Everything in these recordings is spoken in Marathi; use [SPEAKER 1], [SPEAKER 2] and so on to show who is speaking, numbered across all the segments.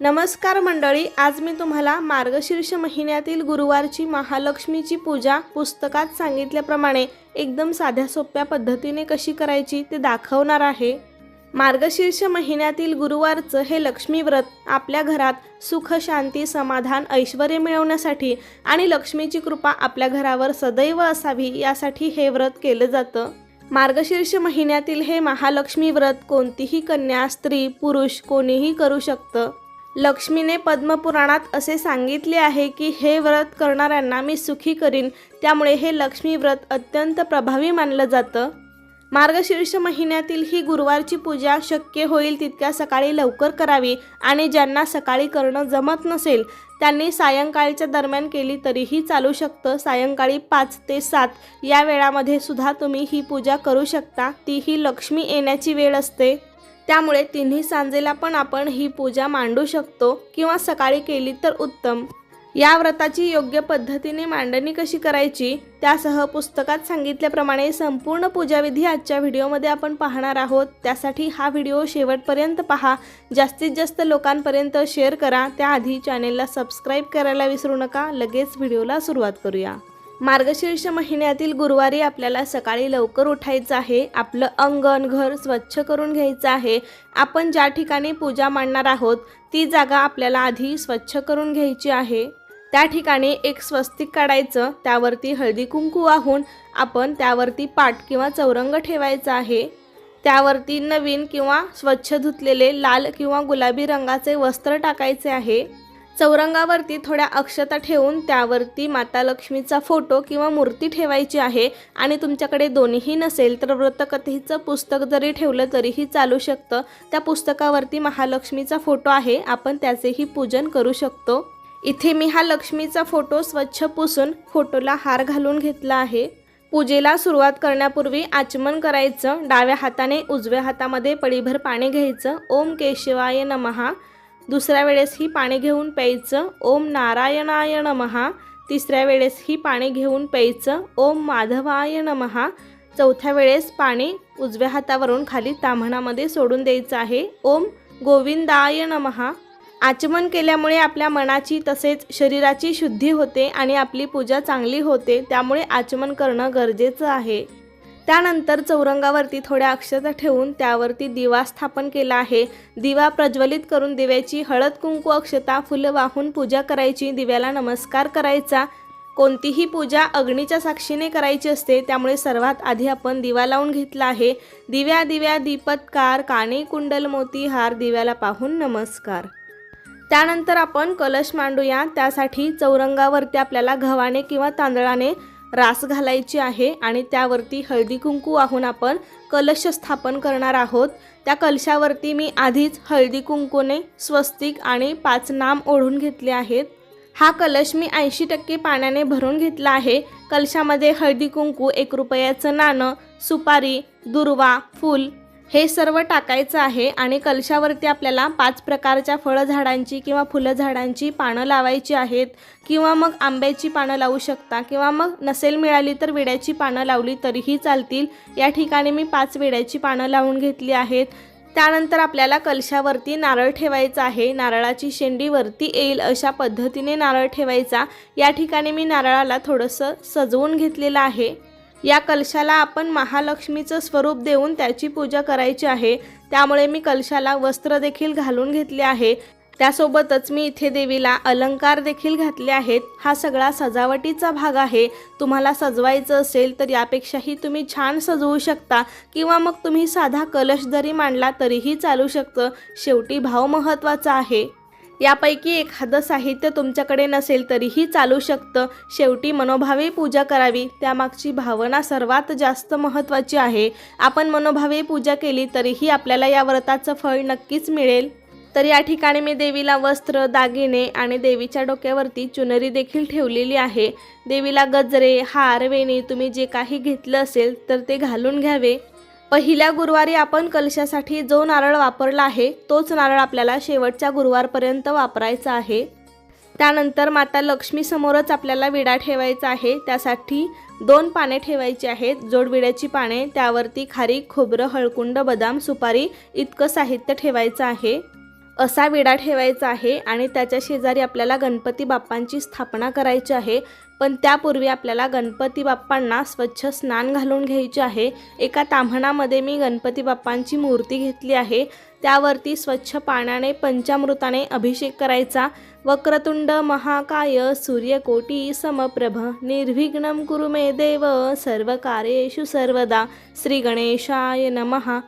[SPEAKER 1] नमस्कार मंडळी आज मी तुम्हाला मार्गशीर्ष महिन्यातील गुरुवारची महालक्ष्मीची पूजा पुस्तकात सांगितल्याप्रमाणे एकदम साध्या सोप्या पद्धतीने कशी करायची ते दाखवणार आहे. मार्गशीर्ष महिन्यातील गुरुवारचं हे लक्ष्मी व्रत आपल्या घरात सुख शांती समाधान ऐश्वर मिळवण्यासाठी आणि लक्ष्मीची कृपा आपल्या घरावर सदैव असावी यासाठी हे व्रत केलं जातं. मार्गशीर्ष महिन्यातील हे महालक्ष्मी व्रत कोणतीही कन्या स्त्री पुरुष कोणीही करू शकतं. लक्ष्मीने पद्मपुराणात असे सांगितले आहे की हे व्रत करणाऱ्यांना मी सुखी करीन. त्यामुळे हे लक्ष्मी व्रत अत्यंत प्रभावी मानलं जातं. मार्गशीर्ष महिन्यातील ही गुरुवारची पूजा शक्य होईल तितक्या सकाळी लवकर करावी आणि ज्यांना सकाळी करणं जमत नसेल त्यांनी सायंकाळच्या दरम्यान केली तरीही चालू शकतं. सायंकाळी पाच ते सात या वेळामध्ये सुद्धा तुम्ही ही पूजा करू शकता. ती ही लक्ष्मी येण्याची वेळ असते. त्यामुळे तिन्ही सांजेला पण आपण ही पूजा मांडू शकतो किंवा सकाळी केली तर उत्तम. या व्रताची योग्य पद्धतीने मांडणी कशी करायची त्यासह पुस्तकात सांगितल्याप्रमाणे संपूर्ण पूजाविधी आजच्या व्हिडिओमध्ये आपण पाहणार आहोत. त्यासाठी हा व्हिडिओ शेवटपर्यंत पहा. जास्तीत जास्त लोकांपर्यंत शेअर करा. त्याआधी चॅनेलला सबस्क्राईब करायला विसरू नका. लगेच व्हिडिओला सुरुवात करूया. मार्गशीर्ष महिन्यातील गुरुवारी आपल्याला सकाळी लवकर उठायचं आहे. आपलं अंगण घर स्वच्छ करून घ्यायचं आहे. आपण ज्या ठिकाणी पूजा मांडणार आहोत ती जागा आपल्याला आधी स्वच्छ करून घ्यायची आहे. त्या ठिकाणी एक स्वस्तिक काढायचं त्यावरती हळदी कुंकू वाहून आपण त्यावरती पाट किंवा चौरंग ठेवायचा आहे. त्यावरती नवीन किंवा स्वच्छ धुतलेले लाल किंवा गुलाबी रंगाचे वस्त्र टाकायचे आहे. चौरंगावरती थोड्या अक्षता ठेवून त्यावरती माता लक्ष्मीचा फोटो किंवा मूर्ती ठेवायची आहे आणि तुमच्याकडे दोन्हीही नसेल तर व्रतकथेचं पुस्तक जरी ठेवलं तरीही चालू शकतं. त्या पुस्तकावरती महालक्ष्मीचा फोटो आहे. आपण त्याचेही पूजन करू शकतो. इथे मी हा लक्ष्मीचा फोटो स्वच्छ पुसून फोटोला हार घालून घेतला आहे. पूजेला सुरुवात करण्यापूर्वी आचमन करायचं. डाव्या हाताने उजव्या हातामध्ये पडीभर पाणी घ्यायचं. ओम केशवाय नमहा दुसऱ्या वेळेस ही पाणी घेऊन प्यायचं. ओम नारायणाय नमहा तिसऱ्या वेळेस ही पाणी घेऊन प्यायचं. ओम माधवाय नमहा चौथ्या वेळेस पाणी उजव्या हातावरून खाली ताम्हणामध्ये सोडून द्यायचं आहे. ओम गोविंदाय नमहा आचमन केल्यामुळे आपल्या मनाची तसेच शरीराची शुद्धी होते आणि आपली पूजा चांगली होते. त्यामुळे आचमन करणं गरजेचं आहे. त्यानंतर चौरंगावरती थोड्या अक्षता ठेवून त्यावरती दिवा स्थापन केला आहे. दिवा प्रज्वलित करून दिव्याची हळद कुंकू अक्षता फुलं वाहून पूजा करायची. दिव्याला नमस्कार करायचा. कोणतीही पूजा अग्नीच्या साक्षीने करायची असते त्यामुळे सर्वात आधी आपण दिवा लावून घेतला आहे. दिव्या दिव्या दीपत्कार काने कुंडल मोती हार दिव्याला पाहून नमस्कार. त्यानंतर आपण कलश मांडूया. त्यासाठी चौरंगावरती आपल्याला गव्हाने किंवा तांदळाने रास घालायची आहे आणि त्यावरती हळदी कुंकू वाहून आपण कलश स्थापन करणार आहोत. त्या कलशावरती मी आधीच हळदी कुंकूने स्वस्तिक आणि पाच नाम ओढून घेतले आहेत. हा कलश मी ऐंशी टक्के पाण्याने भरून घेतला आहे. कलशामध्ये हळदी कुंकू एक रुपयाचं नाणं सुपारी दुर्वा फूल हे सर्व टाकायचं आहे आणि कलशावरती आपल्याला पाच प्रकारच्या फळझाडांची किंवा फुलं झाडांची पानं लावायची आहेत. किंवा मग आंब्याची पानं लावू शकता किंवा मग नसेल मिळाली तर विड्याची पानं लावली तरीही चालतील. या ठिकाणी मी पाच विड्याची पानं लावून घेतली आहेत. त्यानंतर आपल्याला कलशावरती नारळ ठेवायचा आहे. नारळाची शेंडी वरती येईल अशा पद्धतीने नारळ ठेवायचा. या ठिकाणी मी नारळाला थोडंसं सजवून घेतलेलं आहे. या कलशाला आपण महालक्ष्मीचं स्वरूप देऊन त्याची पूजा करायची आहे. त्यामुळे मी कलशाला वस्त्र देखील घालून घेतले आहे. त्यासोबतच मी इथे देवीला अलंकार देखील घातले आहेत. हा सगळा सजावटीचा भाग आहे. तुम्हाला सजवायचं असेल तर यापेक्षाही तुम्ही छान सजवू शकता किंवा मग तुम्ही साधा कलश जरी मांडला तरीही चालू शकतं. शेवटी भाव महत्त्वाचा आहे. यापैकी एखादं साहित्य तुमच्याकडे नसेल तरीही चालू शकतं. शेवटी मनोभावे पूजा करावी. त्यामागची भावना सर्वात जास्त महत्त्वाची आहे. आपण मनोभावे पूजा केली तरीही आपल्याला या व्रताचं फळ नक्कीच मिळेल. तर या ठिकाणी मी देवीला वस्त्र दागिने आणि देवीच्या डोक्यावरती चुनरी देखील ठेवलेली आहे. देवीला गजरे हार वेणी तुम्ही जे काही घेतलं असेल तर ते घालून घ्यावे. पहिल्या गुरुवारी आपण कलशासाठी जो नारळ वापरला आहे तोच नारळ आपल्याला शेवटच्या गुरुवारपर्यंत वापरायचा आहे. त्यानंतर माता लक्ष्मीसमोरच आपल्याला विडा ठेवायचा आहे. त्यासाठी दोन पाने ठेवायची आहेत. जोडविड्याची पाने त्यावरती खारी खोबरं हळकुंड बदाम सुपारी इतकं साहित्य ठेवायचं आहे. असा विडा ठेवायचा आहे आणि त्याच्या शेजारी आपल्याला गणपती बाप्पांची स्थापना करायची आहे. पण त्यापूर्वी आपल्याला गणपती बाप्पांना स्वच्छ स्नान घालून घ्यायचे आहे. एका ताम्हणामध्ये मी गणपती बाप्पांची मूर्ती घेतली आहे. त्यावरती स्वच्छ पाण्याने पंचामृताने अभिषेक करायचा. वक्रतुंड महाकाय सूर्यकोटी समप्रभ निर्विघ्नम कुरु मे देव सर्व कार्येषु सर्वदा श्री गणेशाय नमः.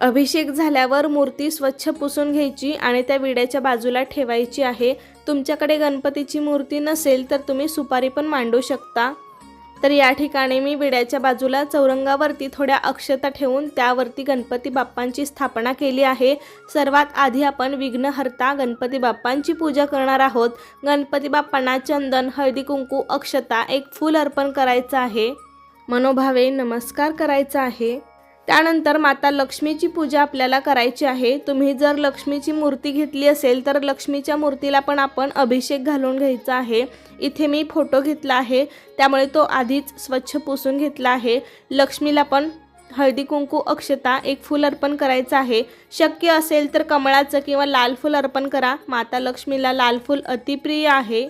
[SPEAKER 1] अभिषेक झाल्यावर मूर्ती स्वच्छ पुसून घ्यायची आणि त्या विड्याच्या बाजूला ठेवायची आहे. तुमच्याकडे गणपतीची मूर्ती नसेल तर तुम्ही सुपारी पण मांडू शकता. तर या ठिकाणी मी विड्याच्या बाजूला चौरंगावरती थोड्या अक्षता ठेवून त्यावरती गणपती बाप्पांची स्थापना केली आहे. सर्वात आधी आपण विघ्नहर्ता गणपती बाप्पांची पूजा करणार आहोत. गणपती बाप्पांना चंदन हळदी कुंकू अक्षता एक फूल अर्पण करायचं आहे. मनोभावे नमस्कार करायचा आहे. त्यानंतर माता लक्ष्मीची पूजा आपल्याला करायची आहे. तुम्ही जर लक्ष्मीची मूर्ती घेतली असेल तर लक्ष्मीच्या मूर्तीला पण आपण अभिषेक घालून घ्यायचा आहे. इथे मी फोटो घेतला आहे. त्यामुळे तो आधीच स्वच्छ पुसून घेतला आहे. लक्ष्मीला पण हळदी कुंकू अक्षता एक फूल अर्पण करायचं आहे. शक्य असेल तर कमळाचं किंवा लाल फूल अर्पण करा. माता लक्ष्मीला लाल फूल अतिप्रिय आहे.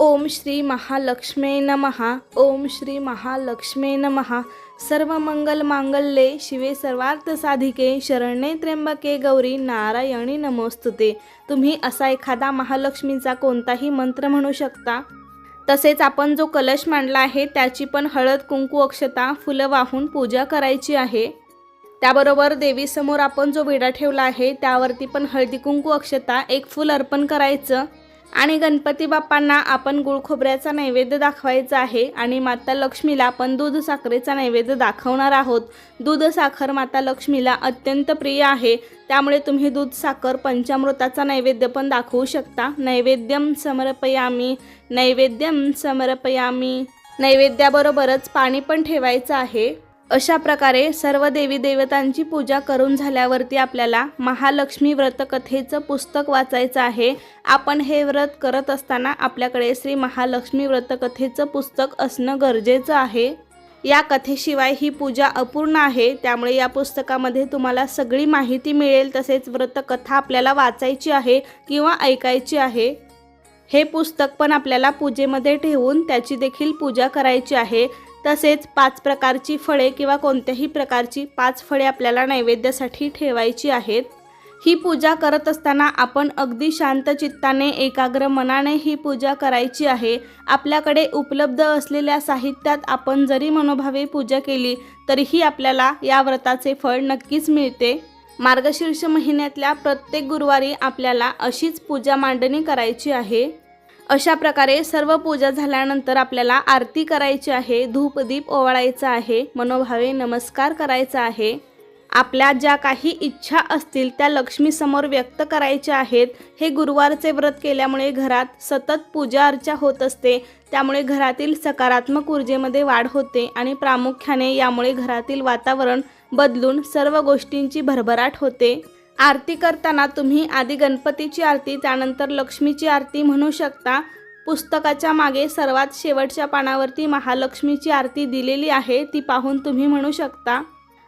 [SPEAKER 1] ओम श्री महालक्ष्मे नमहा ओम श्री महालक्ष्मे नमहा सर्व मंगल मांगल्ये शिवे सर्वार्थ साधिके शरणे त्र्यंबके गौरी नारायणी नमोस्तुते. तुम्ही असा एखादा महालक्ष्मीचा कोणताही मंत्र म्हणू शकता? तसेच आपण जो कलश मांडला आहे त्याची पण हळद कुंकू अक्षता फुलं वाहून पूजा करायची आहे. त्याबरोबर देवीसमोर आपण जो विडा ठेवला आहे त्यावरती पण हळदी कुंकू अक्षता एक फूल अर्पण करायचं. आणि गणपती बाप्पांना आपण गुळ खोबऱ्याचा नैवेद्य दाखवायचा आहे आणि माता लक्ष्मीला आपण दूध साखरेचा नैवेद्य दाखवणार आहोत. दूध साखर माता लक्ष्मीला अत्यंत प्रिय आहे. त्यामुळे तुम्ही दूध साखर पंचामृताचा नैवेद्य पण दाखवू शकता. नैवेद्यम समर्पयामी नैवेद्यम समर्पयामी. नैवेद्याबरोबरच पाणी पण ठेवायचं आहे. अशा प्रकारे सर्व देवी देवतांची पूजा करून झाल्यावरती आपल्याला महालक्ष्मी व्रत कथेचं पुस्तक वाचायचं आहे. आपण हे व्रत करत असताना आपल्याकडे श्री महालक्ष्मी व्रत कथेचं पुस्तक असणं गरजेचं आहे. या कथेशिवाय ही पूजा अपूर्ण आहे. त्यामुळे या पुस्तकामध्ये तुम्हाला सगळी माहिती मिळेल. तसेच व्रतकथा आपल्याला वाचायची आहे किंवा ऐकायची आहे. हे पुस्तक पण आपल्याला पूजेमध्ये ठेवून त्याची देखील पूजा करायची आहे. तसेच पाच प्रकारची फळे किंवा कोणत्याही प्रकारची पाच फळे आपल्याला नैवेद्यासाठी ठेवायची आहेत. ही पूजा करत असताना आपण अगदी शांत चित्ताने एकाग्र मनाने ही पूजा करायची आहे. आपल्याकडे उपलब्ध असलेल्या साहित्यात आपण जरी मनोभावे पूजा केली तरीही आपल्याला या व्रताचे फळ नक्कीच मिळते. मार्गशीर्ष महिन्यातल्या प्रत्येक गुरुवारी आपल्याला अशीच पूजा मांडणी करायची आहे. अशा प्रकारे सर्व पूजा झाल्यानंतर आपल्याला आरती करायची आहे धूपदीप ओवाळायचा आहे मनोभावे नमस्कार करायचा आहे. आपल्या ज्या काही इच्छा असतील त्या लक्ष्मीसमोर व्यक्त करायच्या आहेत. हे गुरुवारचे व्रत केल्यामुळे घरात सतत पूजा अर्चा होत असते. त्यामुळे घरातील सकारात्मक ऊर्जेमध्ये वाढ होते आणि प्रामुख्याने यामुळे घरातील वातावरण बदलून सर्व गोष्टींची भरभराट होते. आरती करताना तुम्ही आधी गणपतीची आरती त्यानंतर लक्ष्मीची आरती म्हणू शकता. पुस्तकाच्या मागे सर्वात शेवटच्या पानावरती महालक्ष्मीची आरती दिलेली आहे ती पाहून तुम्ही म्हणू शकता.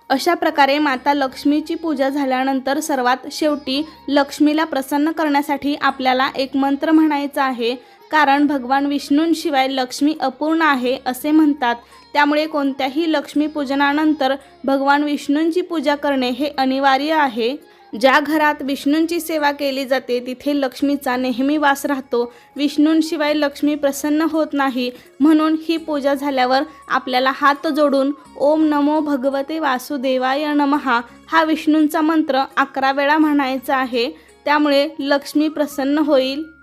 [SPEAKER 1] अशा प्रकारे माता लक्ष्मीची पूजा झाल्यानंतर सर्वात शेवटी लक्ष्मीला प्रसन्न करण्यासाठी आपल्याला एक मंत्र म्हणायचा आहे. कारण भगवान विष्णूंशिवाय लक्ष्मी अपूर्ण आहे असे म्हणतात. त्यामुळे कोणत्याही लक्ष्मी पूजनानंतर भगवान विष्णूंची पूजा करणे हे अनिवार्य आहे. ज्या घरात विष्णूंची सेवा केली जाते तिथे लक्ष्मीचा नेहमी वास राहतो. विष्णूंशिवाय लक्ष्मी प्रसन्न होत नाही. म्हणून ही पूजा झाल्यावर आपल्याला हात जोडून ओम नमो भगवते वासुदेवाय नमहा हा विष्णूंचा मंत्र अकरा वेळा म्हणायचा आहे. त्यामुळे लक्ष्मी प्रसन्न होईल.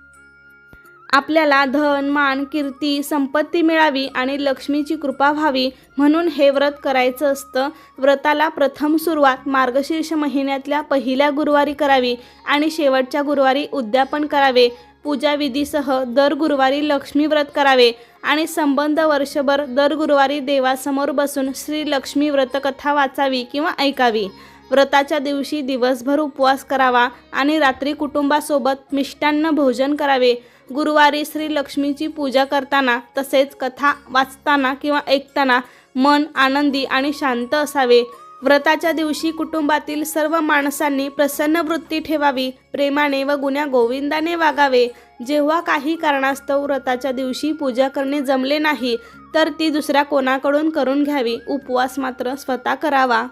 [SPEAKER 1] आपल्याला धन मान कीर्ती संपत्ती मिळावी आणि लक्ष्मीची कृपा व्हावी म्हणून हे व्रत करायचं असतं. व्रताला प्रथम सुरुवात मार्गशीर्ष महिन्यातल्या पहिल्या गुरुवारी करावी आणि शेवटच्या गुरुवारी उद्यापन करावे. पूजाविधीसह दर गुरुवारी लक्ष्मी व्रत करावे आणि संबंध वर्षभर दर गुरुवारी देवासमोर बसून श्री लक्ष्मी व्रतकथा वाचावी किंवा ऐकावी. व्रताच्या दिवशी दिवसभर उपवास करावा आणि रात्री कुटुंबासोबत मिष्टान्न भोजन करावे. गुरुवारी श्री लक्ष्मीची पूजा करताना तसेच कथा वाचताना किंवा ऐकताना मन आनंदी आणि शांत असावे. व्रताच्या दिवशी कुटुंबातील सर्व माणसांनी प्रसन्न वृत्ती ठेवावी प्रेमाने व गुण्या गोविंदाने वागावे. जेव्हा काही कारणास्तव व्रताच्या दिवशी पूजा करणे जमले नाही तर ती दुसऱ्या कोणाकडून करून घ्यावी? उपवास मात्र स्वतः करावा.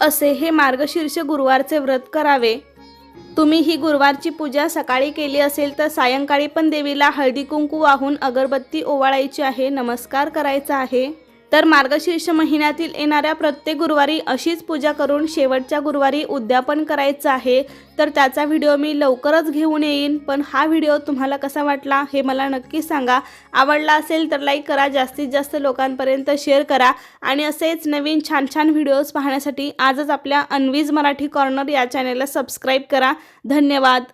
[SPEAKER 1] असे हे मार्गशीर्ष गुरुवारचे व्रत करावे. तुम्ही ही गुरुवारची पूजा सकाळी केली असेल तर सायंकाळी पण देवीला हळदी कुंकू वाहून अगरबत्ती ओवाळायची आहे नमस्कार करायचा आहे. तर मार्गशीर्ष महिन्यातील येणाऱ्या प्रत्येक गुरुवारी अशीच पूजा करून शेवटच्या गुरुवारी उद्यापन करायचं आहे. तर त्याचा व्हिडिओ मी लवकरच घेऊन येईन. पण हा व्हिडिओ तुम्हाला कसा वाटला हे मला नक्की सांगा. आवडला असेल तर लाईक करा जास्तीत जास्त लोकांपर्यंत शेअर करा. आणि असेच नवीन छान छान व्हिडिओज पाहण्यासाठी आजच आपल्या अनवीज मराठी कॉर्नर या चॅनेलला सबस्क्राईब करा. धन्यवाद.